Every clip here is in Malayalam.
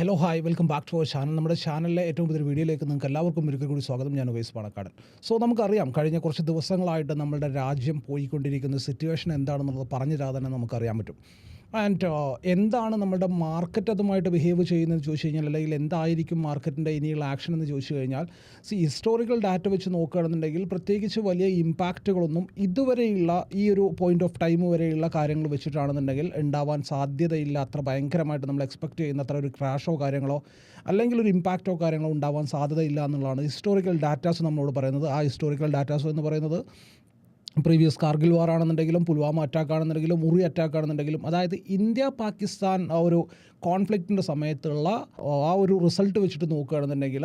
Hello hi welcome back to our channel നമ്മുടെ ചാനലിലെ ഏറ്റവും പുതിയ വീഡിയോയിലേക്ക് നിങ്ങൾക്ക് എല്ലാവർക്കും ഒരിക്കൽ കൂടി സ്വാഗതം. ഞാൻ ഉവൈസ് പാണക്കാടൻ. സോ നമുക്കറിയാം കഴിഞ്ഞ കുറച്ച് ദിവസങ്ങളായിട്ട് നമ്മുടെ രാജ്യം പോയിക്കൊണ്ടിരിക്കുന്ന സിറ്റുവേഷൻ എന്താണെന്നുള്ളത് പറഞ്ഞു തരാതെ തന്നെ നമുക്കറിയാൻ പറ്റും. ആൻഡ് എന്താണ് നമ്മുടെ മാർക്കറ്റ് അതുമായിട്ട് ബിഹേവ് ചെയ്യുന്നത് ചോദിച്ചു കഴിഞ്ഞാൽ അല്ലെങ്കിൽ എന്തായിരിക്കും മാർക്കറ്റിന്റെ ഇനിയുള്ള ആക്ഷൻ എന്ന് ചോദിച്ചു കഴിഞ്ഞാൽ സി ഹിസ്റ്റോറിക്കൽ ഡാറ്റ വെച്ച് നോക്കുകയാണെന്നുണ്ടെങ്കിൽ പ്രത്യേകിച്ച് വലിയ ഇമ്പാക്റ്റുകളൊന്നും ഇതുവരെയുള്ള ഈ ഒരു പോയിന്റ് ഓഫ് ടൈം വരെയുള്ള കാര്യങ്ങൾ വെച്ചിട്ടാണെന്നുണ്ടെങ്കിൽ ഉണ്ടാവാൻ സാധ്യതയില്ല. അത്ര ഭയങ്കരമായിട്ട് നമ്മൾ എക്സ്പെക്ട് ചെയ്യുന്ന അത്ര ഒരു ക്രാഷോ കാര്യങ്ങളോ അല്ലെങ്കിൽ ഒരു ഇമ്പാക്റ്റോ കാര്യങ്ങളോ ഉണ്ടാവാൻ സാധ്യതയില്ല എന്നുള്ളതാണ് ഹിസ്റ്റോറിക്കൽ ഡാറ്റാസ് നമ്മളോട് പറയുന്നത്. ആ ഹിസ്റ്റോറിക്കൽ ഡാറ്റാസ് എന്ന് പറയുന്നത് പ്രീവിയസ് കാർഗിൽ വാർ ആണെന്നുണ്ടെങ്കിലും പുൽവാമ അറ്റാക്ക് ആണെന്നുണ്ടെങ്കിലും ഉറി അറ്റാക്ക് ആണെന്നുണ്ടെങ്കിലും അതായത് ഇന്ത്യ പാകിസ്ഥാൻ ആ ഒരു കോൺഫ്ലിക്റ്റിന്റെ സമയത്തുള്ള ആ ഒരു റിസൾട്ട് വെച്ചിട്ട് നോക്കുകയാണെന്നുണ്ടെങ്കിൽ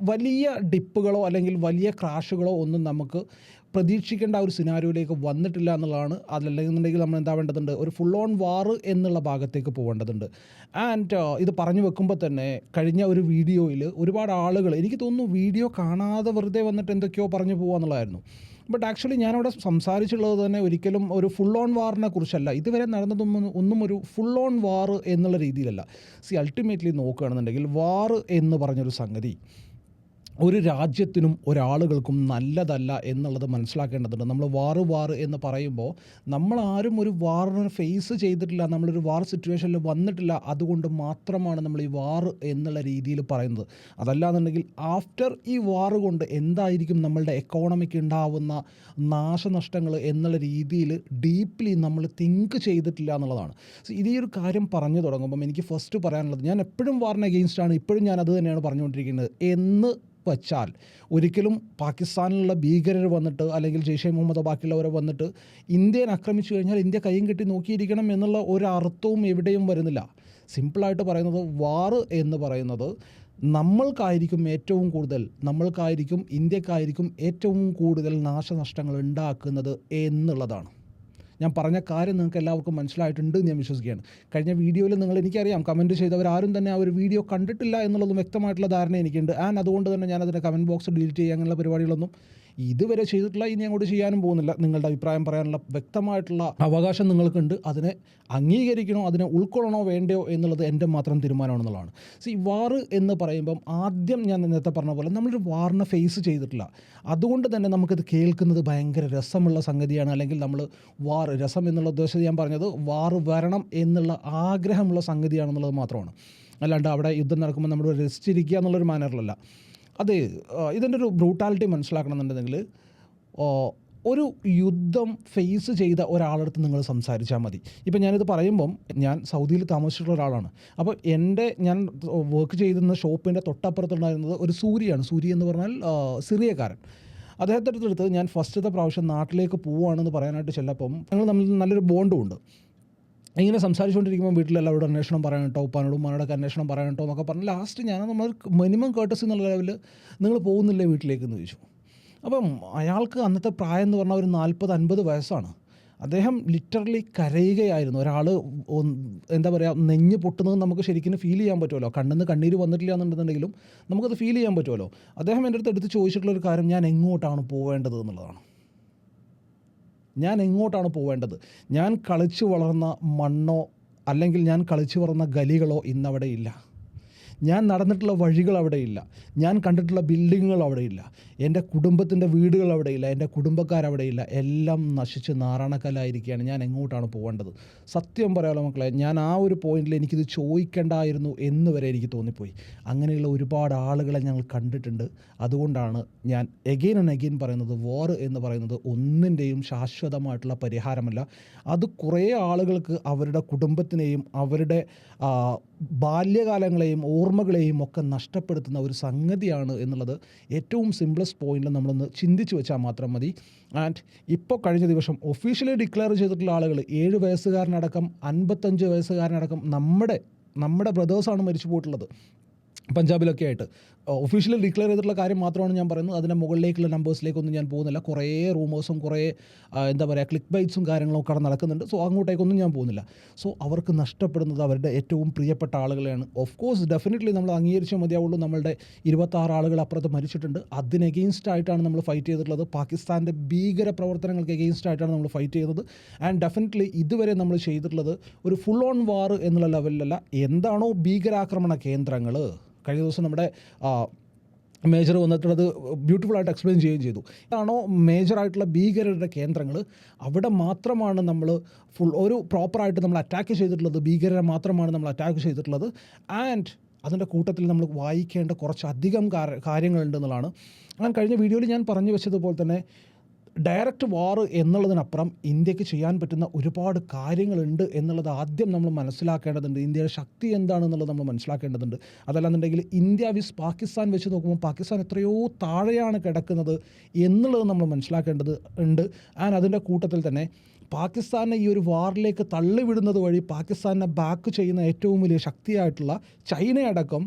വലിയ ഡിപ്പുകളോ അല്ലെങ്കിൽ വലിയ ക്രാഷുകളോ ഒന്നും നമുക്ക് പ്രതീക്ഷിക്കേണ്ട ഒരു സിനാരിയോയിലേക്ക് വന്നിട്ടില്ല എന്നുള്ളതാണ്. അതല്ലെന്നുണ്ടെങ്കിൽ നമ്മൾ എന്താ വേണ്ടതുണ്ട്? ഒരു ഫുൾ ഓൺ വാർ എന്നുള്ള ഭാഗത്തേക്ക് പോകേണ്ടതുണ്ട്. ആൻഡ് ഇത് പറഞ്ഞു വെക്കുമ്പോൾ തന്നെ കഴിഞ്ഞ ഒരു വീഡിയോയിൽ ഒരുപാട് ആളുകൾ എനിക്ക് തോന്നുന്നു വീഡിയോ കാണാതെ വെറുതെ വന്നിട്ട് എന്തൊക്കെയോ പറഞ്ഞു പോകാന്നുള്ളതായിരുന്നു ബട്ട് ആക്ച്വലി ഞാനവിടെ സംസാരിച്ചുള്ളത് തന്നെ ഒരിക്കലും ഒരു ഫുൾ ഓൺ വാറിനെ കുറിച്ചല്ല. ഇതുവരെ നടന്നതൊന്നും ഒന്നും ഒരു ഫുൾ ഓൺ വാർ എന്നുള്ള രീതിയിലല്ല. സി അൾട്ടിമേറ്റ്ലി നോക്കുകയാണെന്നുണ്ടെങ്കിൽ വാർ എന്ന് പറഞ്ഞൊരു സംഗതി. ഒരു രാജ്യത്തിനും ഒരാളുകൾക്കും നല്ലതല്ല എന്നുള്ളത് മനസ്സിലാക്കേണ്ടതുണ്ട്. നമ്മൾ വാർ വാർ എന്ന് പറയുമ്പോൾ നമ്മൾ ആരും ഒരു വാറിനെ ഫേസ് ചെയ്തിട്ടില്ല നമ്മളൊരു വാർ സിറ്റുവേഷനിൽ വന്നിട്ടില്ല അതുകൊണ്ട് മാത്രമാണ് നമ്മൾ ഈ വാർ എന്നുള്ള രീതിയിൽ പറയുന്നത്. അതല്ലാന്നുണ്ടെങ്കിൽ ആഫ്റ്റർ ഈ വാർ കൊണ്ട് എന്തായിരിക്കും നമ്മളുടെ എക്കോണമിക്ക് ഉണ്ടാവുന്ന നാശനഷ്ടങ്ങൾ എന്നുള്ള രീതിയിൽ ഡീപ്ലി നമ്മൾ തിങ്ക് ചെയ്തിട്ടില്ല എന്നുള്ളതാണ്. സോ ഈ ഒരു കാര്യം പറഞ്ഞു തുടങ്ങുമ്പം എനിക്ക് ഫസ്റ്റ് പറയാനുള്ളത് ഞാൻ എപ്പോഴും വാറിന് അഗെയിൻസ്റ്റാണ് ഇപ്പോഴും ഞാൻ അത് തന്നെയാണ് പറഞ്ഞുകൊണ്ടിരിക്കുന്നത് എന്ന് വച്ചാൽ ഒരിക്കലും പാകിസ്ഥാനിലുള്ള ഭീകരർ വന്നിട്ട് അല്ലെങ്കിൽ ജെയ്ഷെ മുഹമ്മദ് ബാക്കിയുള്ളവരെ വന്നിട്ട് ഇന്ത്യയെ ആക്രമിച്ചു കഴിഞ്ഞാൽ ഇന്ത്യ കൈയും കെട്ടി നോക്കിയിരിക്കണം എന്നുള്ള ഒരു അർത്ഥവും എവിടെയും വരുന്നില്ല. സിമ്പിളായിട്ട് പറയുന്നത് വാറ് എന്ന് പറയുന്നത് നമ്മൾക്കായിരിക്കും ഏറ്റവും കൂടുതൽ നമ്മൾക്കായിരിക്കും ഇന്ത്യക്കായിരിക്കും ഏറ്റവും കൂടുതൽ നാശനഷ്ടങ്ങൾ ഉണ്ടാക്കുന്നത് എന്നുള്ളതാണ്. ഞാൻ പറഞ്ഞ കാര്യം നിങ്ങൾക്ക് എല്ലാവർക്കും മനസ്സിലായിട്ടുണ്ട് ഞാൻ വിശ്വസിക്കുകയാണ്. കഴിഞ്ഞ വീഡിയോയിൽ നിങ്ങൾ എനിക്കറിയാം കമന്റ് ചെയ്തവർ ആരും തന്നെ ആ ഒരു വീഡിയോ കണ്ടിട്ടില്ല എന്നുള്ളതും വ്യക്തമായിട്ടുള്ള ധാരണ എനിക്കുണ്ട്. ആൻഡ് അതുകൊണ്ട് തന്നെ ഞാൻ അതിന്റെ കമന്റ് ബോക്സ് ഡിലീറ്റ് ചെയ്യുക അങ്ങനെയുള്ള പരിപാടികളൊന്നും ഇതുവരെ ചെയ്തിട്ടുള്ള ഇനി അങ്ങോട്ട് ചെയ്യാനും പോകുന്നില്ല. നിങ്ങളുടെ അഭിപ്രായം പറയാനുള്ള വ്യക്തമായിട്ടുള്ള അവകാശം നിങ്ങൾക്കുണ്ട്. അതിനെ അംഗീകരിക്കണോ അതിനെ ഉൾക്കൊള്ളണോ വേണ്ടയോ എന്നുള്ളത് എന്റെ മാത്രം തീരുമാനമാണെന്നുള്ളതാണ്. സി വാർ എന്ന് പറയുമ്പം ആദ്യം ഞാൻ നേരത്തെ പറഞ്ഞ പോലെ നമ്മളൊരു വാറിനെ ഫേസ് ചെയ്തിട്ടില്ല. അതുകൊണ്ട് തന്നെ നമുക്കിത് കേൾക്കുന്നത് ഭയങ്കര രസമുള്ള സംഗതിയാണ്. അല്ലെങ്കിൽ നമ്മൾ വാർ രസം എന്നുള്ള ഉദ്ദേശം ഞാൻ പറഞ്ഞത് വാറ് വരണം എന്നുള്ള ആഗ്രഹമുള്ള സംഗതിയാണെന്നുള്ളത് മാത്രമാണ്. അല്ലാണ്ട് അവിടെ യുദ്ധം നടക്കുമ്പോൾ നമ്മൾ രസിച്ചിരിക്കുക എന്നുള്ളൊരു മാനറിലല്ല അതെ ഇതിന്റെ ഒരു ബ്രൂട്ടാലിറ്റി മനസ്സിലാക്കണമെന്നുണ്ടെങ്കിൽ ഒരു യുദ്ധം ഫേസ് ചെയ്ത ഒരാളടുത്ത് നിങ്ങൾ സംസാരിച്ചാൽ മതി. ഇപ്പം ഞാനിത് പറയുമ്പം ഞാൻ സൗദിയിൽ താമസിച്ചിട്ടുള്ള ഒരാളാണ്. അപ്പോൾ എന്റെ ഞാൻ വർക്ക് ചെയ്തിരുന്ന ഷോപ്പിന്റെ തൊട്ടപ്പുറത്തുണ്ടായിരുന്നത് ഒരു സൂര്യയാണ് സൂര്യ എന്ന് പറഞ്ഞാൽ സിറിയക്കാരൻ. അദ്ദേഹത്തിന്റെ അടുത്ത് ഞാൻ ഫസ്റ്റത്തെ പ്രാവശ്യം നാട്ടിലേക്ക് പോവുകയാണെന്ന് പറയാനായിട്ട് ചെല്ലപ്പം ഞങ്ങൾ തമ്മിൽ നല്ലൊരു ബോണ്ടും ഉണ്ട്. ഇങ്ങനെ സംസാരിച്ചുകൊണ്ടിരിക്കുമ്പോൾ വീട്ടിലെല്ലാവരോടും അന്വേഷണം പറയാൻ കേട്ടോ ഉപ്പാനോടും ഉമ്മാനോടൊക്കെ അന്വേഷണം പറയാൻ കേട്ടോ എന്നൊക്കെ പറഞ്ഞ് ലാസ്റ്റ് ഞാൻ നമ്മൾ മിനിമം കേട്ടസ് എന്നുള്ള ലെവലിൽ നിങ്ങൾ പോകുന്നില്ലേ വീട്ടിലേക്ക് എന്ന് ചോദിച്ചു. അപ്പം അയാൾക്ക് അന്നത്തെ പ്രായം എന്ന് പറഞ്ഞാൽ ഒരു നാൽപ്പത് അൻപത് വയസ്സാണ്. അദ്ദേഹം ലിറ്ററലി കരയുകയായിരുന്നു. ഒരാൾ എന്താ പറയുക നെഞ്ഞ് പൊട്ടുന്നത് നമുക്ക് ശരിക്കും ഫീൽ ചെയ്യാൻ പറ്റുമല്ലോ. കണ്ണിന്ന് കണ്ണീര് വന്നിട്ടില്ല എന്നുണ്ടെന്നുണ്ടെങ്കിലും നമുക്കത് ഫീൽ ചെയ്യാൻ പറ്റുമല്ലോ. അദ്ദേഹം എന്റെ അടുത്ത് എടുത്ത് ചോദിച്ചിട്ടുള്ള ഒരു കാര്യം ഞാൻ എങ്ങോട്ടാണ് പോവേണ്ടത്? എന്നുള്ളതാണ്. ഞാൻ എങ്ങോട്ടാണ് പോവേണ്ടത്? ഞാൻ കളിച്ചു വളർന്ന മണ്ണോ അല്ലെങ്കിൽ ഞാൻ കളിച്ചു വളർന്ന ഗലികളോ ഇന്നവിടെ ഇല്ല. ഞാൻ നടന്നിട്ടുള്ള വഴികൾ അവിടെയില്ല ഞാൻ കണ്ടിട്ടുള്ള ബിൽഡിങ്ങുകൾ അവിടെയില്ല എന്റെ കുടുംബത്തിന്റെ വീടുകൾ അവിടെയില്ല എന്റെ കുടുംബക്കാർ അവിടെയില്ല എല്ലാം നശിച്ച് നാറാണക്കല്ലായിരിക്കുകയാണ് ഞാൻ എങ്ങോട്ടാണ് പോകേണ്ടത്? സത്യം പറയാമല്ലോ മക്കളെ ഞാൻ ആ ഒരു പോയിന്റിൽ എനിക്കിത് ചോദിക്കേണ്ടായിരുന്നു എന്ന് വരെ എനിക്ക് തോന്നിപ്പോയി. അങ്ങനെയുള്ള ഒരുപാട് ആളുകളെ ഞങ്ങൾ കണ്ടിട്ടുണ്ട്. അതുകൊണ്ടാണ് ഞാൻ എഗെയിൻ ആൻഡ് എഗെയിൻ പറയുന്നത് വാർ എന്ന് പറയുന്നത് ഒന്നിന്റെയും ശാശ്വതമായിട്ടുള്ള പരിഹാരമല്ല. അത് കുറേ ആളുകൾക്ക് അവരുടെ കുടുംബത്തിനെയും അവരുടെ ബാല്യകാലങ്ങളെയും ഓർമ്മകളെയും ഒക്കെ നഷ്ടപ്പെടുത്തുന്ന ഒരു സംഗതിയാണ് എന്നുള്ളത് ഏറ്റവും സിംപ്ലസ്റ്റ് പോയിന്റിൽ നമ്മളൊന്ന് ചിന്തിച്ചു വെച്ചാൽ മാത്രം മതി. ആൻഡ് ഇപ്പോൾ കഴിഞ്ഞ ദിവസം ഒഫീഷ്യലി ഡിക്ലെയർ ചെയ്തിട്ടുള്ള ആളുകൾ ഏഴ് വയസ്സുകാരനടക്കം അൻപത്തഞ്ച് വയസ്സുകാരനടക്കം നമ്മുടെ നമ്മുടെ ബ്രദേഴ്സാണ് മരിച്ചു പോയിട്ടുള്ളത്. പഞ്ചാബിലൊക്കെ ആയിട്ട്. ഒഫീഷ്യലി ഡിക്ലെയർ ചെയ്തിട്ടുള്ള കാര്യം മാത്രമാണ് ഞാൻ പറയുന്നത്. അതിന്റെ മുകളിലേക്കുള്ള നമ്പേഴ്സിലേക്കൊന്നും ഞാൻ പോകുന്നില്ല. കുറേ റൂമേഴ്സും കുറേ എന്താ പറയുക ക്ലിക്ക് ബൈറ്റ്സും കാര്യങ്ങളും ഒക്കെ നടക്കുന്നുണ്ട്. സോ അങ്ങോട്ടേക്കൊന്നും ഞാൻ പോകുന്നില്ല. സോ അവർക്ക് നഷ്ടപ്പെടുന്നത് അവരുടെ ഏറ്റവും പ്രിയപ്പെട്ട ആളുകളെയാണ്. ഓഫ് കോഴ്സ് ഡെഫിനറ്റ്ലി നമ്മൾ അംഗീകരിച്ചേ മതിയാവുള്ളൂ. നമ്മളുടെ ഇരുപത്താറ് ആളുകൾ അപ്പുറത്ത് മരിച്ചിട്ടുണ്ട്. അതിന് ആയിട്ടാണ് നമ്മൾ ഫൈറ്റ് ചെയ്തിട്ടുള്ളത്. പാകിസ്ഥാന്റെ ഭീകര പ്രവർത്തനങ്ങൾക്ക് എഗെയിൻസ്റ്റ് ആയിട്ടാണ് നമ്മൾ ഫൈറ്റ് ചെയ്തത് ആൻഡ് ഡെഫിനറ്റ്ലി ഇതുവരെ നമ്മൾ ചെയ്തിട്ടുള്ളത് ഒരു ഫുൾ ഓൺ വാർ എന്നുള്ള ലെവലിലല്ല എന്താണോ ഭീകരാക്രമണ കേന്ദ്രങ്ങൾ കഴിഞ്ഞ ദിവസം നമ്മുടെ മേജർ വന്നിട്ട് അത് ബ്യൂട്ടിഫുൾ ആയിട്ട് എക്സ്പ്ലെയിൻ ചെയ്യുകയും ചെയ്തു. ഇതാണോ മേജറായിട്ടുള്ള ഭീകരരുടെ കേന്ദ്രങ്ങൾ അവിടെ മാത്രമാണ് നമ്മൾ ഫുൾ ഒരു പ്രോപ്പറായിട്ട് നമ്മൾ അറ്റാക്ക് ചെയ്തിട്ടുള്ളത് ഭീകരരെ മാത്രമാണ് നമ്മൾ അറ്റാക്ക് ചെയ്തിട്ടുള്ളത്. ആൻഡ് അതിന്റെ കൂട്ടത്തിൽ നമ്മൾ വായിക്കേണ്ട കുറച്ചധികം കാര്യങ്ങളുണ്ട് കാര്യങ്ങളുണ്ടെന്നുള്ളതാണ് ഞാൻ കഴിഞ്ഞ വീഡിയോയിൽ ഞാൻ പറഞ്ഞു വെച്ചതുപോലെ തന്നെ ഡയറക്റ്റ് വാർ എന്നുള്ളതിനപ്പുറം ഇന്ത്യയ്ക്ക് ചെയ്യാൻ പറ്റുന്ന ഒരുപാട് കാര്യങ്ങളുണ്ട് എന്നുള്ളത് ആദ്യം നമ്മൾ മനസ്സിലാക്കേണ്ടതുണ്ട്. ഇന്ത്യയുടെ ശക്തി എന്താണെന്നുള്ളത് നമ്മൾ മനസ്സിലാക്കേണ്ടതുണ്ട്. അതല്ലാന്നുണ്ടെങ്കിൽ ഇന്ത്യ വിസ് പാകിസ്ഥാൻ വെച്ച് നോക്കുമ്പോൾ പാകിസ്ഥാൻ എത്രയോ താഴെയാണ് കിടക്കുന്നത് എന്നുള്ളത് നമ്മൾ മനസ്സിലാക്കേണ്ടത് ഉണ്ട്. ആൻഡ് അതിന്റെ കൂട്ടത്തിൽ തന്നെ പാകിസ്ഥാനെ ഈ ഒരു വാറിലേക്ക് തള്ളിവിടുന്നത് വഴി പാകിസ്ഥാനെ ബാക്ക് ചെയ്യുന്ന ഏറ്റവും വലിയ ശക്തിയായിട്ടുള്ള ചൈനയടക്കം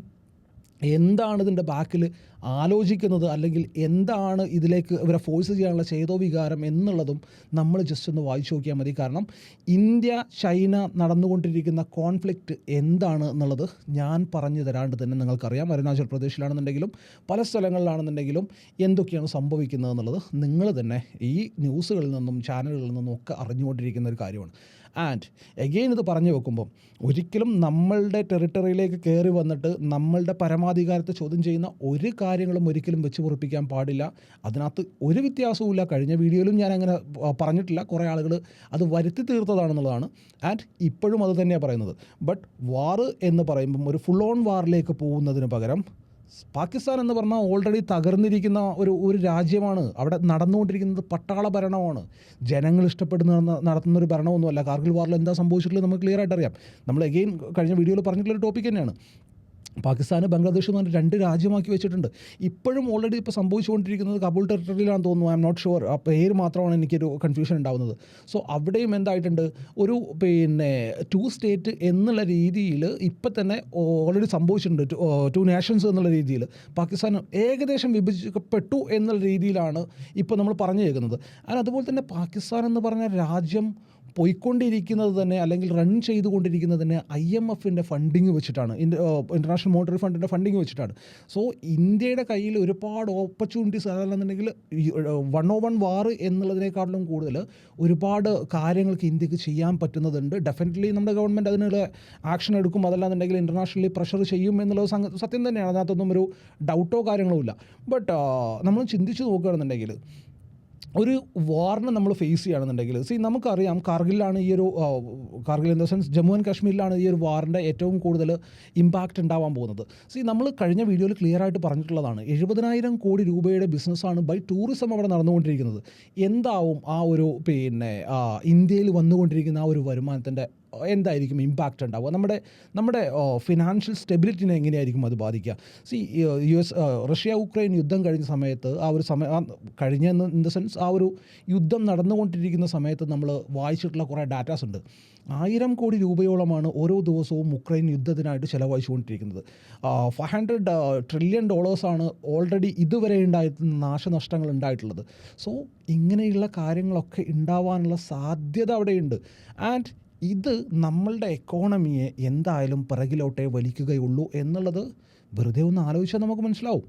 എന്താണ് ഇതിന്റെ ബാക്കിൽ ആലോചിക്കുന്നത് അല്ലെങ്കിൽ എന്താണ് ഇതിലേക്ക് ഇവരെ ഫോഴ്സ് ചെയ്യാനുള്ള ചേതോ വികാരം എന്നുള്ളതും നമ്മൾ ജസ്റ്റ് ഒന്ന് വായിച്ചു നോക്കിയാൽ മതി. കാരണം ഇന്ത്യ ചൈന നടന്നുകൊണ്ടിരിക്കുന്ന കോൺഫ്ലിക്റ്റ് എന്താണ് എന്നുള്ളത് ഞാൻ പറഞ്ഞു തരാണ്ട് തന്നെ നിങ്ങൾക്കറിയാം. അരുണാചൽ പ്രദേശിലാണെന്നുണ്ടെങ്കിലും പല സ്ഥലങ്ങളിലാണെന്നുണ്ടെങ്കിലും എന്തൊക്കെയാണ് സംഭവിക്കുന്നത് എന്നുള്ളത് നിങ്ങൾ തന്നെ ഈ ന്യൂസുകളിൽ നിന്നും ചാനലുകളിൽ നിന്നും ഒക്കെ അറിഞ്ഞുകൊണ്ടിരിക്കുന്ന ഒരു കാര്യമാണ്. ആൻഡ് എഗെയിൻ ഇത് പറഞ്ഞു വെക്കുമ്പോൾ ഒരിക്കലും നമ്മളുടെ ടെറിട്ടറിയിലേക്ക് കയറി വന്നിട്ട് നമ്മളുടെ പരമാധികാരത്തെ ചോദ്യം ചെയ്യുന്ന ഒരു കാര്യങ്ങളും ഒരിക്കലും വെച്ച് പൊറിപ്പിക്കാൻ പാടില്ല. അതിനകത്ത് ഒരു വ്യത്യാസവുമില്ല. കഴിഞ്ഞ വീഡിയോയിലും ഞാൻ അങ്ങനെ പറഞ്ഞിട്ടില്ല. കുറേ ആളുകൾ അത് വരുത്തി തീർത്തതാണെന്നുള്ളതാണ്. ആൻഡ് ഇപ്പോഴും അത് തന്നെയാണ് പറയുന്നത്. ബട്ട് വാർ എന്ന് പറയുമ്പം ഒരു ഫുൾ ഓൺ വാറിലേക്ക് പോകുന്നതിന് പകരം പാകിസ്ഥാൻ എന്ന് പറഞ്ഞാൽ ഓൾറെഡി തകർന്നിരിക്കുന്ന ഒരു ഒരു രാജ്യമാണ്. അവിടെ നടന്നുകൊണ്ടിരിക്കുന്നത് പട്ടാള ഭരണമാണ്. ജനങ്ങൾ ഇഷ്ടപ്പെടുന്ന നടത്തുന്ന ഒരു ഭരണമൊന്നുമല്ല. കാർഗിൽ വാറിൽ എന്താ സംഭവിച്ചിട്ടുള്ളത് നമുക്ക് ക്ലിയർ ആയിട്ട് അറിയാം. നമ്മൾ എഗെയിൻ കഴിഞ്ഞ വീഡിയോയിൽ പറഞ്ഞിട്ടുള്ള ഒരു ടോപ്പിക് തന്നെയാണ്. പാകിസ്ഥാന് ബംഗ്ലാദേശും പറഞ്ഞ് രണ്ട് രാജ്യമാക്കി വെച്ചിട്ടുണ്ട്. ഇപ്പോഴും ഓൾറെഡി ഇപ്പോൾ സംഭവിച്ചുകൊണ്ടിരിക്കുന്നത് കബൂൾ ടെറിട്ടറിയിലാണെന്ന് തോന്നുന്നു. ഐ എം നോട്ട് ഷുവർ ആ പേര് മാത്രമാണ് എനിക്കൊരു കൺഫ്യൂഷൻ ഉണ്ടാവുന്നത്. സോ അവിടെയും എന്തായിട്ടുണ്ട്? ഒരു പിന്നെ ടു സ്റ്റേറ്റ് എന്നുള്ള രീതിയിൽ ഇപ്പം തന്നെ ഓൾറെഡി സംഭവിച്ചിട്ടുണ്ട്. ടു നാഷൻസ് എന്നുള്ള രീതിയിൽ പാകിസ്ഥാൻ ഏകദേശം വിഭജിക്കപ്പെട്ടു എന്നുള്ള രീതിയിലാണ് ഇപ്പോൾ നമ്മൾ പറഞ്ഞു കേൾക്കുന്നത് അതുപോലെ തന്നെ പാകിസ്ഥാൻ എന്ന് പറഞ്ഞ രാജ്യം പോയിക്കൊണ്ടിരിക്കുന്നത് തന്നെ അല്ലെങ്കിൽ റൺ ചെയ്തുകൊണ്ടിരിക്കുന്നത് തന്നെ ഐ എം എഫിന്റെ ഫണ്ടിങ് വെച്ചിട്ടാണ് ഇന്റർനാഷണൽ മോണിറ്ററി ഫണ്ടിന്റെ ഫണ്ടിങ് വെച്ചിട്ടാണ്. സോ ഇന്ത്യയുടെ കയ്യിൽ ഒരുപാട് ഓപ്പർച്യൂണിറ്റീസ് അതല്ലെന്നുണ്ടെങ്കിൽ വൺ ഓ വൺ വാർ എന്നുള്ളതിനേക്കാളും കൂടുതൽ ഒരുപാട് കാര്യങ്ങൾക്ക് ഇന്ത്യയ്ക്ക് ചെയ്യാൻ പറ്റുന്നതുണ്ട്. ഡെഫിനറ്റ്ലി നമ്മുടെ ഗവൺമെന്റ് അതിനുള്ള ആക്ഷൻ എടുക്കും. അതല്ലാന്നുണ്ടെങ്കിൽ ഇന്റർനാഷണലി പ്രഷർ ചെയ്യും എന്നുള്ളത് സത്യം തന്നെയാണ്. അതിനകത്തൊന്നും ഒരു ഡൗട്ടോ കാര്യങ്ങളോ ഇല്ല. ബട്ട് നമ്മൾ ചിന്തിച്ച് നോക്കുകയാണെന്നുണ്ടെങ്കിൽ ഒരു വാറിനെ നമ്മൾ ഫേസ് ചെയ്യുകയാണെന്നുണ്ടെങ്കിൽ സി നമുക്കറിയാം കാർഗിലാണ് ഈ ഒരു Kargil in the sense Jammu and കാശ്മീരിലാണ് ഈ ഒരു വാറിന്റെ ഏറ്റവും കൂടുതൽ ഇമ്പാക്റ്റ് ഉണ്ടാവാൻ പോകുന്നത്. സി നമ്മൾ കഴിഞ്ഞ വീഡിയോയിൽ ക്ലിയർ ആയിട്ട് പറഞ്ഞിട്ടുള്ളതാണ് എഴുപതിനായിരം കോടി രൂപയുടെ ബിസിനസ്സാണ് ബൈ ടൂറിസം അവിടെ നടന്നുകൊണ്ടിരിക്കുന്നത്. എന്താവും ആ ഒരു പിന്നെ ഇന്ത്യയിൽ വന്നുകൊണ്ടിരിക്കുന്ന ആ ഒരു വരുമാനത്തിന്റെ എന്തായിരിക്കും ഇമ്പാക്റ്റ് ഉണ്ടാവുക? നമ്മുടെ നമ്മുടെ ഫിനാൻഷ്യൽ സ്റ്റെബിലിറ്റിനെ എങ്ങനെയായിരിക്കും അത് ബാധിക്കുക? See U S Russia Ukraine യുദ്ധം കഴിഞ്ഞ സമയത്ത് ആ ഒരു സമയം കഴിഞ്ഞ ഇൻ ദ സെൻസ് ആ ഒരു യുദ്ധം നടന്നുകൊണ്ടിരിക്കുന്ന സമയത്ത് നമ്മൾ വായിച്ചിട്ടുള്ള കുറേ ഡാറ്റാസ് ഉണ്ട്. ആയിരം കോടി രൂപയോളമാണ് ഓരോ ദിവസവും ഉക്രൈൻ യുദ്ധത്തിനായിട്ട് ചിലവഴിച്ചുകൊണ്ടിരിക്കുന്നത്. ഫൈവ് ഹൺഡ്രഡ് ട്രില്യൺ ഡോളേഴ്സാണ് ഓൾറെഡി ഇതുവരെ ഉണ്ടായിരുന്ന നാശനഷ്ടങ്ങൾ ഉണ്ടായിട്ടുള്ളത്. സോ ഇങ്ങനെയുള്ള കാര്യങ്ങളൊക്കെ ഉണ്ടാവാനുള്ള സാധ്യത അവിടെയുണ്ട്. ആൻഡ് ഇത് നമ്മളുടെ എക്കോണമിയെ എന്തായാലും പിറകിലോട്ടേ വലിക്കുകയുള്ളൂ എന്നുള്ളത് വെറുതെ ഒന്ന് ആലോചിച്ചാൽ നമുക്ക് മനസ്സിലാവും.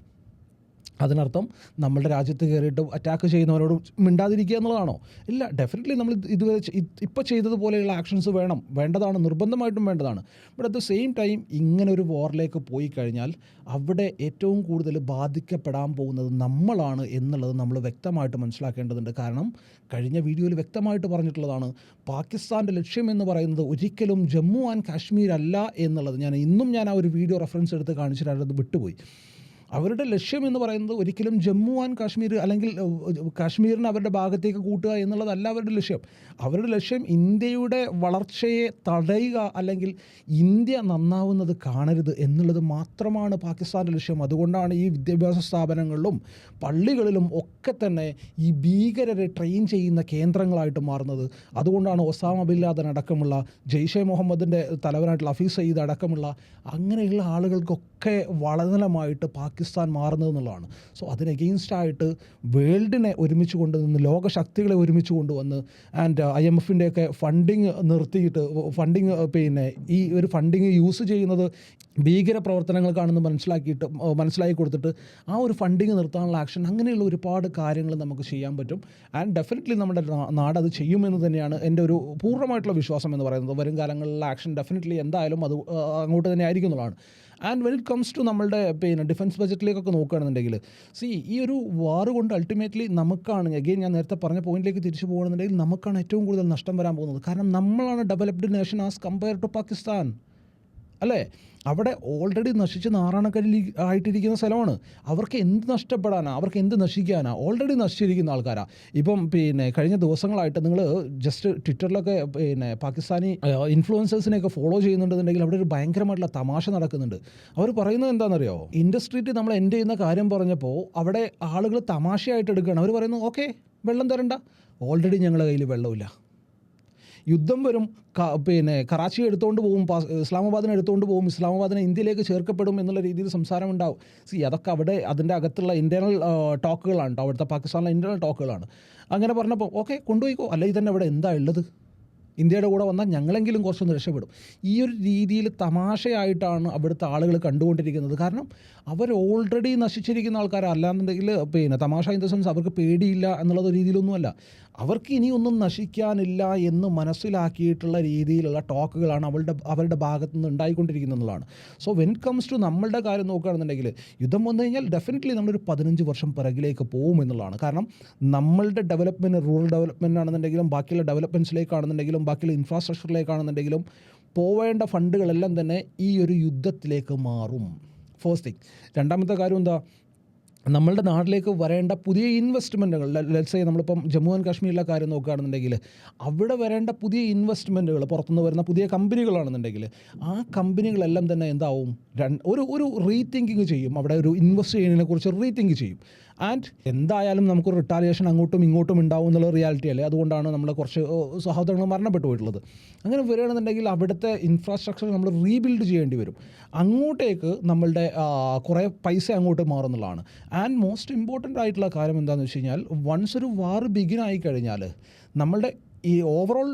അതിനർത്ഥം നമ്മളുടെ രാജ്യത്ത് കയറിയിട്ട് അറ്റാക്ക് ചെയ്യുന്നവരോട് മിണ്ടാതിരിക്കുക എന്നുള്ളതാണോ? ഇല്ല ഡെഫിനറ്റ്ലി നമ്മൾ ഇതുവരെ ഇപ്പോൾ ചെയ്തതുപോലെയുള്ള ആക്ഷൻസ് വേണം. വേണ്ടതാണ് നിർബന്ധമായിട്ടും വേണ്ടതാണ്. But at the same time ഇങ്ങനെ ഒരു വാറിലേക്ക് പോയി കഴിഞ്ഞാൽ അവിടെ ഏറ്റവും കൂടുതൽ ബാധിക്കപ്പെടാൻ പോകുന്നത് നമ്മളാണ് എന്നുള്ളത് നമ്മൾ വ്യക്തമായിട്ട് മനസ്സിലാക്കേണ്ടതുണ്ട്. കാരണം കഴിഞ്ഞ വീഡിയോയിൽ വ്യക്തമായിട്ട് പറഞ്ഞിട്ടുള്ളതാണ് പാകിസ്ഥാന്റെ ലക്ഷ്യം എന്ന് പറയുന്നത് ഒരിക്കലും ജമ്മു ആൻഡ് കാശ്മീർ അല്ല എന്നുള്ളത്. ഞാൻ ഇന്നും ഞാൻ ആ ഒരു വീഡിയോ റെഫറൻസ് എടുത്ത് കാണിച്ചിട്ട് അത് വിട്ടുപോയി. അവരുടെ ലക്ഷ്യം എന്ന് പറയുന്നത് ഒരിക്കലും ജമ്മു ആൻഡ് കാശ്മീർ അല്ലെങ്കിൽ കാശ്മീരിന് അവരുടെ ഭാഗത്തേക്ക് കൂട്ടുക എന്നുള്ളതല്ല അവരുടെ ലക്ഷ്യം. അവരുടെ ലക്ഷ്യം ഇന്ത്യയുടെ വളർച്ചയെ തടയുക അല്ലെങ്കിൽ ഇന്ത്യ നന്നാവുന്നത് കാണരുത് എന്നുള്ളത് മാത്രമാണ് പാകിസ്ഥാന്റെ ലക്ഷ്യം. അതുകൊണ്ടാണ് ഈ വിദ്യാഭ്യാസ സ്ഥാപനങ്ങളിലും പള്ളികളിലും ഒക്കെ തന്നെ ഈ ഭീകരരെ ട്രെയിൻ ചെയ്യുന്ന കേന്ദ്രങ്ങളായിട്ട് മാറുന്നത്. അതുകൊണ്ടാണ് ഒസാമ ബിൻ ലാദൻ അടക്കമുള്ള ജെയ്ഷെ മുഹമ്മദിന്റെ തലവനായിട്ടുള്ള ഹഫീസ് സയ്യിദ് അടക്കമുള്ള അങ്ങനെയുള്ള ആളുകൾക്കൊക്കെ വളനലമായിട്ട് പാകിസ്ഥാൻ മാറുന്നത് എന്നുള്ളതാണ്. സോ അതിന് ആയിട്ട് വേൾഡിനെ ഒരുമിച്ച് കൊണ്ടുവന്ന് ലോകശക്തികളെ ഒരുമിച്ച് കൊണ്ടുവന്ന് ആൻഡ് ഐ എം എഫിന്റെയൊക്കെ ഫണ്ടിങ് നിർത്തിയിട്ട് ഫണ്ടിങ് പിന്നെ ഈ ഒരു ഫണ്ടിങ് യൂസ് ചെയ്യുന്നത് ഭീകര പ്രവർത്തനങ്ങൾക്കാണെന്ന് മനസ്സിലാക്കിയിട്ട് മനസ്സിലാക്കി കൊടുത്തിട്ട് ആ ഒരു ഫണ്ടിങ് നിർത്താനുള്ള ആക്ഷൻ അങ്ങനെയുള്ള ഒരുപാട് കാര്യങ്ങൾ നമുക്ക് ചെയ്യാൻ പറ്റും. ആൻഡ് ഡെഫിനറ്റ്ലി നമ്മുടെ നാട് അത് ചെയ്യുമെന്ന് തന്നെയാണ് എന്റെ ഒരു പൂർണമായിട്ടുള്ള വിശ്വാസം എന്ന് പറയുന്നത്. വരും കാലങ്ങളിലെ ആക്ഷൻ ഡെഫിനറ്റ്ലി എന്തായാലും അത് അങ്ങോട്ട് തന്നെ ആയിരിക്കും എന്നുള്ളതാണ്. And when it comes to നമ്മളുടെ പിന്നെ ഡിഫൻസ് ബജറ്റിലേക്കൊക്കെ നോക്കുകയാണെന്നുണ്ടെങ്കിൽ സി ഈ ഒരു വാർ കൊണ്ട് അൾട്ടിമേറ്റ്ലി നമുക്കാണ് അഗെയിൻ ഞാൻ നേരത്തെ പറഞ്ഞ പോയിന്റിലേക്ക് തിരിച്ചു പോകുകയാണെന്നുണ്ടെങ്കിൽ നമുക്കാണ് ഏറ്റവും കൂടുതൽ നഷ്ടം വരാൻ പോകുന്നത്. കാരണം നമ്മളാണ് developed nation as compare to Pakistan അല്ലേ? അവിടെ ഓൾറെഡി നശിച്ച് നാറാണക്കല്ലിൽ ആയിട്ടിരിക്കുന്ന സ്ഥലമാണ്. അവർക്ക് എന്ത് നഷ്ടപ്പെടാനാ? അവർക്ക് എന്ത് നശിക്കാനാ? ഓൾറെഡി നശിച്ചിരിക്കുന്ന ആൾക്കാരാണ് ഇപ്പം പിന്നെ കഴിഞ്ഞ ദിവസങ്ങളായിട്ട് നിങ്ങൾ ജസ്റ്റ് ട്വിറ്ററിലൊക്കെ പിന്നെ പാകിസ്ഥാനി ഇൻഫ്ലുവൻസേഴ്സിനെയൊക്കെ ഫോളോ ചെയ്യുന്നുണ്ടെന്നുണ്ടെങ്കിൽ അവിടെ ഒരു ഭയങ്കരമായിട്ടുള്ള തമാശ നടക്കുന്നുണ്ട്. അവർ പറയുന്നത് എന്താണെന്നറിയോ? ഇൻഡസ്ട്രീറ്റ് നമ്മൾ എന്റെ ചെയ്യുന്ന കാര്യം പറഞ്ഞപ്പോൾ അവിടെ ആളുകൾ തമാശയായിട്ട് എടുക്കുകയാണ്. അവർ പറയുന്നു ഓക്കെ വെള്ളം തരണ്ട. ഓൾറെഡി ഞങ്ങളുടെ കയ്യിൽ വെള്ളമില്ല. യുദ്ധം വരും പിന്നെ കറാച്ചി എടുത്തുകൊണ്ട് പോകും ഇസ്ലാമാബാദിനെ എടുത്തുകൊണ്ട് പോകും ഇസ്ലാമാബാദിനെ ഇന്ത്യയിലേക്ക് ചേർക്കപ്പെടും എന്നുള്ള രീതിയിൽ സംസാരം ഉണ്ടാവും. സി അതൊക്കെ അവിടെ അതിന്റെ അകത്തുള്ള ഇന്റേർണൽ ടോക്കുകളാണ് കേട്ടോ അവിടുത്തെ പാകിസ്ഥാനിലെ ഇന്റേർണൽ ടോക്കുകളാണ് അങ്ങനെ പറഞ്ഞപ്പോൾ ഓക്കെ കൊണ്ടുപോയിക്കോ. അല്ലെങ്കിൽ തന്നെ അവിടെ എന്താ ഉള്ളത്? ഇന്ത്യയുടെ കൂടെ വന്നാൽ ഞങ്ങളെങ്കിലും കുറച്ചൊന്ന് രക്ഷപ്പെടും. ഈ ഒരു രീതിയിൽ തമാശയായിട്ടാണ് അവിടുത്തെ ആളുകൾ കണ്ടുകൊണ്ടിരിക്കുന്നത്. കാരണം അവർ ഓൾറെഡി നശിച്ചിരിക്കുന്ന ആൾക്കാരല്ലാന്നുണ്ടെങ്കിൽ പിന്നെ തമാശ ഇൻ ദ സെൻസ് അവർക്ക് പേടിയില്ല എന്നുള്ള രീതിയിലൊന്നുമല്ല. അവർക്ക് ഇനിയൊന്നും നശിക്കാനില്ല എന്ന് മനസ്സിലാക്കിയിട്ടുള്ള രീതിയിലുള്ള ടോക്കുകളാണ് അവളുടെ അവരുടെ ഭാഗത്തു നിന്ന് ഉണ്ടായിക്കൊണ്ടിരിക്കുന്നതാണ് സോ വെൻ കംസ് ടു നമ്മളുടെ കാര്യം നോക്കുകയാണെന്നുണ്ടെങ്കിൽ യുദ്ധം വന്നു കഴിഞ്ഞാൽ ഡെഫിനറ്റ്ലി നമ്മളൊരു പതിനഞ്ച് വർഷം പിറകിലേക്ക് പോകും എന്നുള്ളതാണ്. കാരണം നമ്മളുടെ ഡെവലപ്മെന്റ് റൂറൽ ഡെവലപ്മെന്റ് ആണെന്നുണ്ടെങ്കിലും ബാക്കിയുള്ള ഡെവലപ്മെന്റ്സിലേക്കാണെന്നുണ്ടെങ്കിലും ബാക്കിയുള്ള ഇൻഫ്രാസ്ട്രക്ചറിലേക്കാണെന്നുണ്ടെങ്കിലും പോവേണ്ട ഫണ്ടുകളെല്ലാം തന്നെ ഈ ഒരു യുദ്ധത്തിലേക്ക് മാറും. ഫസ്റ്റ് തിങ് രണ്ടാമത്തെ കാര്യം എന്താ? നമ്മളുടെ നാട്ടിലേക്ക് വരേണ്ട പുതിയ ഇൻവെസ്റ്റ്മെന്റുകൾ ലെറ്റ്സ് നമ്മളിപ്പം ജമ്മു ആൻഡ് കാശ്മീരിലെ കാര്യം നോക്കുകയാണെന്നുണ്ടെങ്കിൽ അവിടെ വരേണ്ട പുതിയ ഇൻവെസ്റ്റ്മെന്റുകൾ പുറത്തുനിന്ന് വരുന്ന പുതിയ കമ്പനികളാണെന്നുണ്ടെങ്കിൽ ആ കമ്പനികളെല്ലാം തന്നെ എന്താവും? ഒരു ഒരു റീതിങ്കിങ് ചെയ്യും. അവിടെ ഒരു ഇൻവെസ്റ്റ് ചെയ്യുന്നതിനെക്കുറിച്ച് റീതിങ്ക് ചെയ്യും. ആൻഡ് എന്തായാലും നമുക്ക് റിട്ടാലിയേഷൻ അങ്ങോട്ടും ഇങ്ങോട്ടും ഉണ്ടാവും എന്നുള്ള റിയാലിറ്റി അല്ലേ? അതുകൊണ്ടാണ് നമ്മൾ കുറച്ച് സഹോദരങ്ങൾ മരണപ്പെട്ടു പോയിട്ടുള്ളത്. അങ്ങനെ വരികയാണെന്നുണ്ടെങ്കിൽ അവിടുത്തെ ഇൻഫ്രാസ്ട്രക്ചർ നമ്മൾ റീബിൽഡ് ചെയ്യേണ്ടി വരും. അങ്ങോട്ടേക്ക് നമ്മളുടെ കുറേ പൈസ അങ്ങോട്ട് മാറുന്നുള്ളതാണ്. ആൻഡ് മോസ്റ്റ് ഇമ്പോർട്ടന്റ് ആയിട്ടുള്ള കാര്യം എന്താണെന്ന് വെച്ച് കഴിഞ്ഞാൽ വൺസ് ഒരു വാർ ബിഗിൻ ആയി കഴിഞ്ഞാൽ നമ്മളുടെ ഈ ഓവറോൾ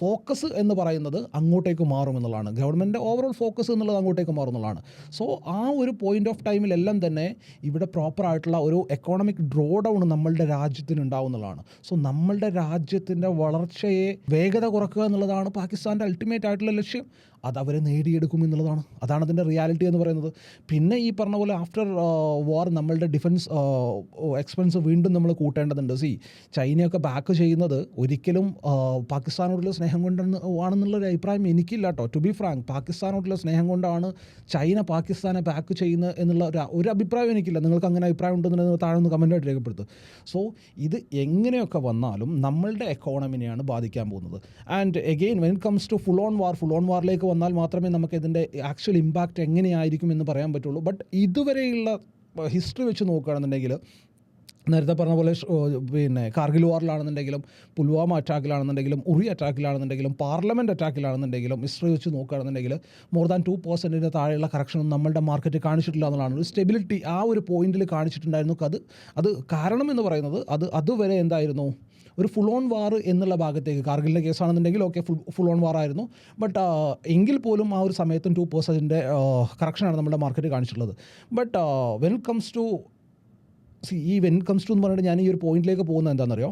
ഫോക്കസ് എന്ന് പറയുന്നത് അങ്ങോട്ടേക്ക് മാറും എന്നുള്ളതാണ്. ഗവൺമെന്റിന്റെ ഓവറോൾ ഫോക്കസ് എന്നുള്ളത് അങ്ങോട്ടേക്ക് മാറും എന്നുള്ളതാണ്. സോ ആ ഒരു പോയിന്റ് ഓഫ് ടൈമിലെല്ലാം തന്നെ ഇവിടെ പ്രോപ്പറായിട്ടുള്ള ഒരു എക്കോണമിക് ഡ്രോ ഡൗൺ നമ്മളുടെ രാജ്യത്തിന് ഉണ്ടാവുന്നതാണ് സോ നമ്മളുടെ രാജ്യത്തിന്റെ വളർച്ചയെ വേഗത കുറക്കുക എന്നുള്ളതാണ് പാകിസ്ഥാന്റെ അൾട്ടിമേറ്റ് ആയിട്ടുള്ള ലക്ഷ്യം. അത് അവരെ നേടിയെടുക്കും എന്നുള്ളതാണ്. അതാണ് അതിന്റെ റിയാലിറ്റി എന്ന് പറയുന്നത്. പിന്നെ ഈ പറഞ്ഞ പോലെ ആഫ്റ്റർ വാർ നമ്മളുടെ ഡിഫൻസ് എക്സ്പെൻസ് വീണ്ടും നമ്മൾ കൂട്ടേണ്ടതുണ്ട്. സി ചൈനയൊക്കെ ബാക്ക് ചെയ്യുന്നത് ഒരിക്കലും പാകിസ്ഥാനോടുള്ള സ്നേഹം കൊണ്ടാണ് ആണെന്നുള്ളൊരു അഭിപ്രായം എനിക്കില്ല കേട്ടോ ടു ബി ഫ്രാങ്ക് പാകിസ്ഥാനോടുള്ള സ്നേഹം കൊണ്ടാണ് ചൈന പാകിസ്ഥാനെ ബാക്ക് ചെയ്യുന്നത് എന്നുള്ള ഒരു ഒരു അഭിപ്രായം എനിക്കില്ല. നിങ്ങൾക്ക് അങ്ങനെ അഭിപ്രായം ഉണ്ടെന്നുണ്ടെങ്കിൽ താഴെ ഒന്ന് കമന്റായിട്ട് രേഖപ്പെടുത്തും സോ ഇത് എങ്ങനെയൊക്കെ വന്നാലും നമ്മളുടെ എക്കോണമിനെയാണ് ബാധിക്കാൻ പോകുന്നത്. And again when it comes to full on war full on വാറിലേക്ക് വന്നാൽ മാത്രമേ നമുക്ക് ഇതിന്റെ ആക്ച്വൽ ഇമ്പാക്റ്റ് എങ്ങനെയായിരിക്കും എന്ന് പറയാൻ പറ്റുള്ളൂ. ബട്ട് ഇതുവരെയുള്ള ഹിസ്റ്ററി വെച്ച് നോക്കുകയാണെന്നുണ്ടെങ്കിൽ നേരത്തെ പറഞ്ഞ പോലെ പിന്നെ കാർഗിൽ വാറിലാണെന്നുണ്ടെങ്കിലും പുൽവാമ അറ്റാക്കിലാണെന്നുണ്ടെങ്കിലും ഉറി അറ്റാക്കിലാണെന്നുണ്ടെങ്കിലും പാർലമെന്റ് അറ്റാക്കിലാണെന്നുണ്ടെങ്കിലും ഹിസ്റ്ററി വെച്ച് നോക്കുകയാണെന്നുണ്ടെങ്കിൽ മോർ ദാൻ ടു പെർസെന്റിന്റെ താഴെയുള്ള കറക്ഷനും നമ്മളുടെ മാർക്കറ്റ് കാണിച്ചിട്ടില്ല എന്നുള്ളതാണ്. ഒരു സ്റ്റെബിലിറ്റി ആ ഒരു പോയിന്റിൽ കാണിച്ചിട്ടുണ്ടായിരുന്നു. അത് അത് കാരണം എന്ന് പറയുന്നത് അത് അതുവരെ എന്തായിരുന്നു? ഒരു ഫുൾ ഓൺ വാർ എന്നുള്ള ഭാഗത്തേക്ക് കാർഗിലിന്റെ കേസാണെന്നുണ്ടെങ്കിൽ okay full full on war ആയിരുന്നു. ബട്ട് എങ്കിൽ പോലും ആ ഒരു സമയത്തും ടു പേഴ്സന്റിന്റെ കറക്ഷനാണ് നമ്മുടെ മാർക്കറ്റ് കാണിച്ചിട്ടുള്ളത്. ബട്ട് വെൽ കംസ് ടു ഈ വെൻ കംസ് ടു എന്ന് പറഞ്ഞിട്ട് ഞാൻ ഈ ഒരു പോയിന്റിലേക്ക് പോകുന്നത് എന്താണെന്നറിയോ?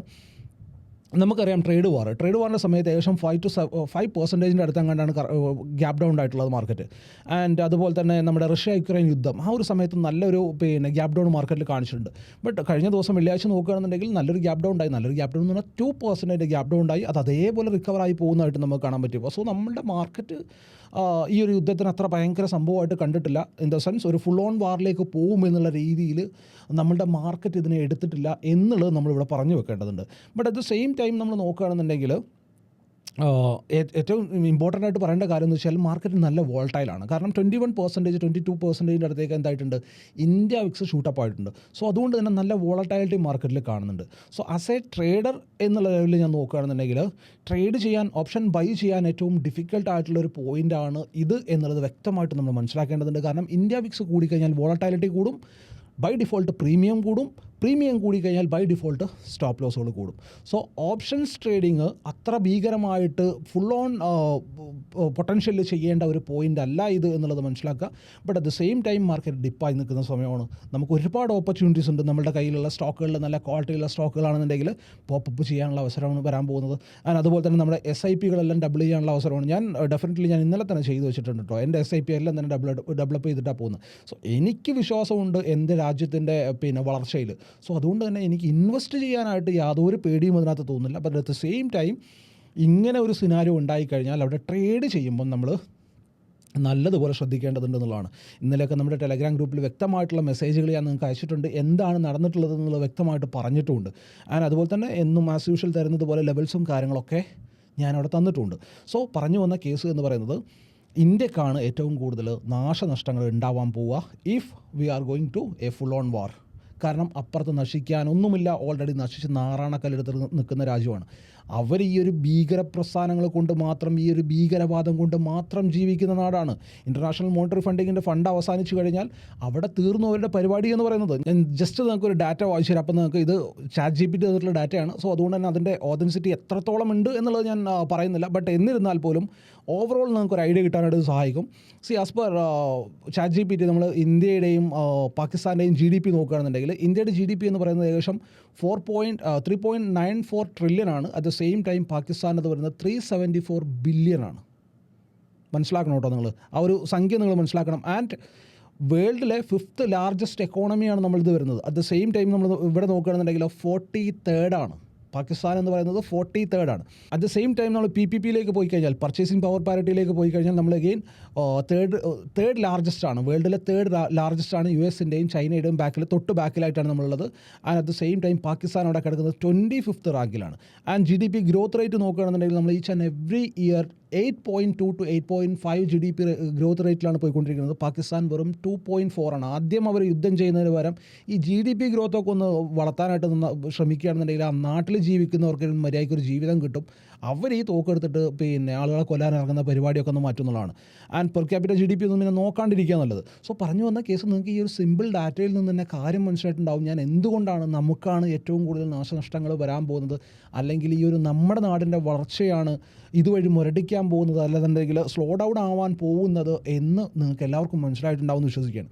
നമുക്കറിയാം ട്രേഡ് വാർ ട്രേഡ് വാറിന്റെ സമയത്ത് ഏകദേശം ഫൈവ് ടു ഫൈവ് പെർസെന്റേജിന്റെ അടുത്ത് അങ്ങാണ്ടാണ് ഗ്യാപ് ഡൗൺ ആയിട്ടുള്ളത് മാർക്കറ്റ് ആൻഡ് അതുപോലെ തന്നെ നമ്മുടെ റഷ്യ യുക്രൈൻ യുദ്ധം. ആ ഒരു സമയത്ത് നല്ലൊരു പിന്നെ ഗ്യാപ് ഡൗൺ മാർക്കറ്റിൽ കാണിച്ചിട്ടുണ്ട്. ബട്ട് കഴിഞ്ഞ ദിവസം വെള്ളിയാഴ്ച നോക്കുകയാണെന്നുണ്ടെങ്കിൽ നല്ലൊരു ഗ്യാപ് ഡൗൺ ഉണ്ടായി. നല്ലൊരു ഗ്യാപ് ഡൗൺ എന്ന് പറഞ്ഞാൽ ടു പെർസെന്റേജ് ഗ്യാപ് ഡൗൺ ഉണ്ടായി. അത് അതേപോലെ റിക്കവർ ആയി പോകുന്നതായിട്ട് നമുക്ക് കാണാൻ പറ്റും. സോ നമ്മുടെ മാർക്കറ്റ് ഈ ഒരു യുദ്ധത്തിന് അത്ര ഭയങ്കര സംഭവമായിട്ട് കണ്ടിട്ടില്ല. ഇൻ ദ സെൻസ് ഒരു ഫുൾ ഓൺ വാറിലേക്ക് പോകും എന്നുള്ള രീതിയിൽ നമ്മളുടെ മാർക്കറ്റ് ഇതിനെ എടുത്തിട്ടില്ല എന്നുള്ളത് നമ്മളിവിടെ പറഞ്ഞു വെക്കേണ്ടതുണ്ട്. But at the same time നമ്മൾ നോക്കുകയാണെന്നുണ്ടെങ്കിൽ ഏറ്റവും ഇമ്പോർട്ടന്റ് ആയിട്ട് പറയേണ്ട കാര്യം എന്ന് വെച്ചാൽ മാർക്കറ്റ് നല്ല വോൾട്ടൈലാണ് കാരണം twenty one percentage twenty two പെർസെന്റേജിന്റെ അടുത്തേക്ക് എന്തായിട്ടുണ്ട്? ഇന്ത്യ വിക്സ് ഷൂട്ടപ്പ് ആയിട്ടുണ്ട്. സോ അതുകൊണ്ട് തന്നെ നല്ല വോളട്ടൈലിറ്റി മാർക്കറ്റിൽ കാണുന്നുണ്ട്. സോ ആസ് എ ട്രേഡർ എന്നുള്ള ലെവലിൽ ഞാൻ നോക്കുകയാണെന്നുണ്ടെങ്കിൽ ട്രേഡ് ചെയ്യാൻ ഓപ്ഷൻ ബൈ ചെയ്യാൻ ഏറ്റവും ഡിഫിക്കൽട്ട് ആയിട്ടുള്ള ഒരു പോയിന്റാണ് ഇത് എന്നുള്ളത് വ്യക്തമായിട്ട് നമ്മൾ മനസ്സിലാക്കേണ്ടതുണ്ട്. കാരണം ഇന്ത്യ വിക്സ് കൂടിക്കഴിഞ്ഞാൽ വോളട്ടൈലിറ്റി കൂടും ബൈ ഡിഫോൾട്ട് പ്രീമിയം കൂടും പ്രീമിയം കൂടി കഴിഞ്ഞാൽ ബൈ ഡിഫോൾട്ട് സ്റ്റോപ്പ് ലോസുകൾ കൂടും. സോ ഓപ്ഷൻസ് ട്രേഡിങ് അത്ര ഭീകരമായിട്ട് ഫുൾ ഓൺ പൊട്ടൻഷ്യൽ ചെയ്യേണ്ട ഒരു പോയിന്റ് അല്ല ഇത് എന്നുള്ളത് മനസ്സിലാക്കുക. But at the same time market ഡിപ്പായി നിൽക്കുന്ന സമയമാണ്. നമുക്ക് ഒരുപാട് ഓപ്പർച്യൂണിറ്റീസ് ഉണ്ട് നമ്മുടെ കയ്യിലുള്ള സ്റ്റോക്കുകളിൽ നല്ല ക്വാളിറ്റിയുള്ള സ്റ്റോക്കുകളാണെന്നുണ്ടെങ്കിൽ പോപ്പപ്പ് ചെയ്യാനുള്ള അവസരമാണ് വരാൻ പോകുന്നത്. ആൻഡ് അതുപോലെ തന്നെ നമ്മുടെ എസ് ഐ പികളെല്ലാം ഡബിൾ ചെയ്യാനുള്ള അവസരമാണ്. ഞാൻ ഡെഫിനറ്റ്ലി ഞാൻ ഇന്നലെ തന്നെ ചെയ്തു വെച്ചിട്ടുണ്ട് കേട്ടോ എന്റെ എസ് ഐ പി എല്ലാം തന്നെ ഡബിൾ ഡെവലപ്പ് ചെയ്തിട്ടാണ് പോകുന്നത്. സോ എനിക്ക് വിശ്വാസമുണ്ട് എന്റെ രാജ്യത്തിന്റെ പിന്നെ വളർച്ചയിൽ. സോ അതുകൊണ്ട് തന്നെ എനിക്ക് ഇൻവെസ്റ്റ് ചെയ്യാനായിട്ട് യാതൊരു പേടിയും അതിനകത്ത് തോന്നുന്നില്ല. But at the same time ഇങ്ങനെ ഒരു സിനാരിയോ ഉണ്ടായിക്കഴിഞ്ഞാൽ അവിടെ ട്രേഡ് ചെയ്യുമ്പം നമ്മൾ നല്ലതുപോലെ ശ്രദ്ധിക്കേണ്ടതുണ്ട് എന്നുള്ളതാണ് ഇന്നലെയൊക്കെ നമ്മുടെ ടെലഗ്രാം ഗ്രൂപ്പിൽ വ്യക്തമായിട്ടുള്ള മെസ്സേജുകൾ ഞാൻ നിങ്ങൾക്ക് അയച്ചിട്ടുണ്ട്. എന്താണ് നടന്നിട്ടുള്ളത് എന്നുള്ളത് വ്യക്തമായിട്ട് പറഞ്ഞിട്ടുമുണ്ട് ആൻഡ് അതുപോലെ തന്നെ എന്നും ആസ് യൂഷ്വൽ തരുന്നത് പോലെ ലെവൽസും കാര്യങ്ങളൊക്കെ ഞാനവിടെ തന്നിട്ടുണ്ട്. സോ പറഞ്ഞു വന്ന കേസ് എന്ന് പറയുന്നത് ഇന്ത്യക്കാണ് ഏറ്റവും കൂടുതൽ നാശനഷ്ടങ്ങൾ ഉണ്ടാവാൻ പോവുക if we are going to a full on war കാരണം അപ്പുറത്ത് നശിക്കാനൊന്നുമില്ല ഓൾറെഡി നശിച്ച് നാറാണക്കല്ലെടുത്ത് നിൽക്കുന്ന രാജ്യമാണ്. അവർ ഈ ഒരു ഭീകര പ്രസ്ഥാനങ്ങൾ കൊണ്ട് മാത്രം ഈ ഒരു ഭീകരവാദം കൊണ്ട് മാത്രം ജീവിക്കുന്ന നാടാണ്. ഇന്റർനാഷണൽ മോണിറ്ററി ഫണ്ടിങ്ങിന്റെ ഫണ്ട് അവസാനിച്ചു കഴിഞ്ഞാൽ അവിടെ തീർന്നു അവരുടെ പരിപാടി എന്ന് പറയുന്നത്. ഞാൻ ജസ്റ്റ് നിങ്ങൾക്ക് ഒരു ഡാറ്റ വായിച്ചു തരാം. അപ്പം നിങ്ങൾക്ക് ഇത് ചാറ്റ് ജി പി ടി ഡാറ്റയാണ് സോ അതുകൊണ്ട് തന്നെ അതിന്റെ ഓതൻസിറ്റി എത്രത്തോളം ഉണ്ട് എന്നുള്ളത് ഞാൻ പറയുന്നില്ല. ബട്ട് എന്നിരുന്നാൽ പോലും ഓവറോൾ നമുക്ക് ഒരു ഐഡിയ കിട്ടാനായിട്ട് സഹായിക്കും. See as per chat G P T നമ്മൾ ഇന്ത്യയുടെയും ആ, പാകിസ്ഥാന്റെയും ജി ഡി പി നോക്കുകയാണെന്നുണ്ടെങ്കിൽ ഇന്ത്യയുടെ ജി ഡി പി എന്ന് പറയുന്നത് ഏകദേശം four point three point nine four trillion ആണ്. At the same time Pakistan എന്ന് പറയുന്നത് ത്രീ സെവന്റി ഫോർ ബില്യൺ ആണ്. മനസ്സിലാക്കണം കേട്ടോ നിങ്ങൾ ആ ഒരു സംഖ്യ നിങ്ങൾ മനസ്സിലാക്കണം. ആൻഡ് വേൾഡിലെ ഫിഫ്ത്ത് ലാർജസ്റ്റ് എക്കോണമിയാണ് നമ്മളിത് വരുന്നത്. അറ്റ് ദ സെയിം ടൈം നമ്മൾ ഇവിടെ നോക്കുകയാണെന്നുണ്ടെങ്കിൽ ഫോർട്ടി തേർഡാണ് പാകിസ്ഥാൻ എന്ന് പറയുന്നത് ഫോർട്ടി തേർഡാണ് അറ്റ് ദ സെയിം ടൈം നമ്മൾ പി പി പിയിലേക്ക് പോയി കഴിഞ്ഞാൽ പർച്ചേസിംഗ് പവർ പാരിറ്റിയിലേക്ക് പോയി കഴിഞ്ഞാൽ നമ്മൾ അഗെയിൻ തേർഡ് തേർഡ് ലാർജസ്റ്റ് ആണ്. വേൾഡിലെ തേർഡ് ലാർജസ്റ്റ് ആണ് യു എസിന്റെയും ചൈനയുടെയും ബാക്കിൽ തൊട്ട് ബാക്കിലായിട്ടാണ് നമ്മളുള്ളത്. And at the same time Pakistan അവിടെ കിടക്കുന്നത് twenty fifth റാങ്കിലാണ് and G D P growth rate നോക്കുകയാണെന്നുണ്ടെങ്കിൽ നമ്മൾ each and every year eight point two two eight point five G D P growth റേറ്റിലാണ് പോയിക്കൊണ്ടിരിക്കുന്നത്. പാകിസ്ഥാൻ വെറും ടു പോയിന്റ് ഫോർ ആണ്. ആദ്യം അവർ യുദ്ധം ചെയ്യുന്നതിന് പകരം ഈ ജി ഡി പി ഗ്രോത്തൊക്കെ ഒന്ന് വളർത്താനായിട്ട് ശ്രമിക്കുകയാണെന്നുണ്ടെങ്കിൽ ആ നാട്ടിൽ ജീവിക്കുന്നവർക്ക് മര്യാദയ്ക്ക് ഒരു ജീവിതം കിട്ടും. അവർ ഈ തോക്കെടുത്തിട്ട് പിന്നെ ആളുകളെ കൊല്ലാൻ ഇറങ്ങുന്ന പരിപാടിയൊക്കെ ഒന്ന് മാറ്റുന്നതാണ് and per capital G D P ഒന്നും പിന്നെ നോക്കാണ്ടിരിക്കുക നല്ലത്. സോ പറഞ്ഞു വന്ന കേസ് നിങ്ങൾക്ക് ഈ ഒരു സിമ്പിൾ ഡാറ്റയിൽ നിന്ന് തന്നെ കാര്യം മനസ്സിലായിട്ടുണ്ടാവും. ഞാൻ എന്തുകൊണ്ടാണ് നമുക്കാണ് ഏറ്റവും കൂടുതൽ നാശനഷ്ടങ്ങൾ വരാൻ പോകുന്നത്? അല്ലെങ്കിൽ ഈ ഒരു നമ്മുടെ നാടിന്റെ വളർച്ചയാണ് ഇതുവഴി മുരടിക്കാൻ പോകുന്നത്? അല്ലെന്നുണ്ടെങ്കിൽ സ്ലോ ഡൗൺ ആവാൻ പോകുന്നത് എന്ന് നിങ്ങൾക്ക് എല്ലാവർക്കും മനസ്സിലായിട്ടുണ്ടാവും എന്ന് വിശ്വസിക്കുകയാണ്.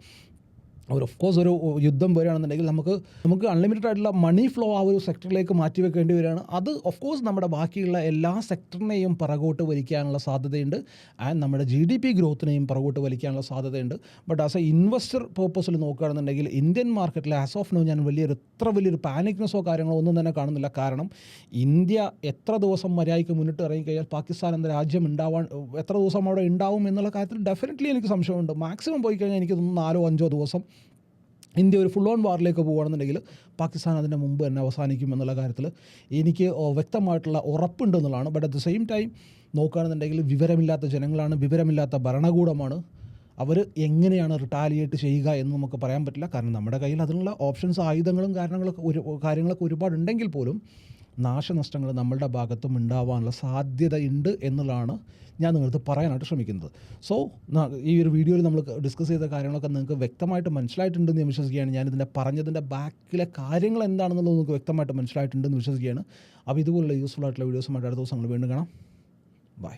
ഒരു ഓഫ് കോഴ്സ് ഒരു യുദ്ധം വരികയാണെന്നുണ്ടെങ്കിൽ നമുക്ക് നമുക്ക് അൺലിമിറ്റഡ് ആയിട്ടുള്ള മണി ഫ്ലോ ആ ഒരു സെക്ടറിലേക്ക് മാറ്റി വെക്കേണ്ടി വരികയാണ്. അത് ഓഫ് കോഴ്സ് നമ്മുടെ ബാക്കിയുള്ള എല്ലാ സെക്ടറിനെയും പിറകോട്ട് വലിക്കാനുള്ള സാധ്യതയുണ്ട്. ആൻഡ് നമ്മുടെ ജി ഡി പി ഗ്രോത്തിനെയും പിറകോട്ട് വലിക്കാനുള്ള സാധ്യതയുണ്ട്. ബട്ട് ആസ് എ ഇൻവെസ്റ്റർ പേർപ്പസിൽ നോക്കുകയാണെന്നുണ്ടെങ്കിൽ ഇന്ത്യൻ മാർക്കറ്റിൽ ആസ് ഓഫ് നോ ഞാൻ വലിയൊരു ഇത്ര വലിയൊരു പാനിക്നെസ്സോ കാര്യങ്ങളോ ഒന്നും തന്നെ കാണുന്നില്ല. കാരണം ഇന്ത്യ എത്ര ദിവസം മര്യാദയ്ക്ക് മുന്നിട്ട് ഇറങ്ങിക്കഴിഞ്ഞാൽ പാകിസ്ഥാൻ എന്ന രാജ്യം ഉണ്ടാവാൻ എത്ര ദിവസം അവിടെ ഉണ്ടാവും എന്നുള്ള കാര്യത്തിൽ ഡെഫിനറ്റ്ലി എനിക്ക് സംശയമുണ്ട്. മാക്സിമം പോയി കഴിഞ്ഞാൽ എനിക്ക് തോന്നുന്നു നാലോ അഞ്ചോ ദിവസം ഇന്ത്യ ഒരു ഫുൾ ഓൺ വാറിലേക്ക് പോകുകയാണെന്നുണ്ടെങ്കിൽ പാകിസ്ഥാൻ അതിന്റെ മുമ്പ് തന്നെ അവസാനിക്കും എന്നുള്ള കാര്യത്തിൽ എനിക്ക് വ്യക്തമായിട്ടുള്ള ഉറപ്പുണ്ട് എന്നുള്ളതാണ്. But at the same time നോക്കുകയാണെന്നുണ്ടെങ്കിൽ വിവരമില്ലാത്ത ജനങ്ങളാണ് വിവരമില്ലാത്ത ഭരണകൂടമാണ്. അവർ എങ്ങനെയാണ് റിട്ടാലിയേറ്റ് ചെയ്യുക എന്ന് നമുക്ക് പറയാൻ പറ്റില്ല. കാരണം നമ്മുടെ കയ്യിൽ അതിനുള്ള ഓപ്ഷൻസ് ആയുധങ്ങളും കാരണങ്ങളൊക്കെ ഒരു കാര്യങ്ങളൊക്കെ ഒരുപാടുണ്ടെങ്കിൽ പോലും നാശനഷ്ടങ്ങൾ നമ്മളുടെ ഭാഗത്തും ഉണ്ടാവാനുള്ള സാധ്യതയുണ്ട് എന്നുള്ളതാണ് ഞാൻ നിങ്ങൾക്ക് പറയാനായിട്ട് ശ്രമിക്കുന്നത്. സോ ഈ ഒരു വീഡിയോയിൽ നമ്മൾ ഡിസ്കസ് ചെയ്ത കാര്യങ്ങളൊക്കെ നിങ്ങൾക്ക് വ്യക്തമായിട്ട് മനസ്സിലായിട്ടുണ്ടെന്ന് ഞാൻ വിശ്വസിക്കുകയാണ്. ഞാൻ ഇതിന്റെ പറഞ്ഞതിന്റെ ബാക്കിലെ കാര്യങ്ങൾ എന്താണെന്നുള്ളത് നിങ്ങൾക്ക് വ്യക്തമായിട്ട് മനസ്സിലായിട്ടുണ്ടെന്ന് വിശ്വസിക്കുകയാണ്. അപ്പോൾ ഇതുപോലുള്ള യൂസ്ഫുൾ ആയിട്ടുള്ള വീഡിയോസുമായിട്ട് അടുത്ത ദിവസം നമ്മൾ വീണ്ടും കാണാം. ബൈ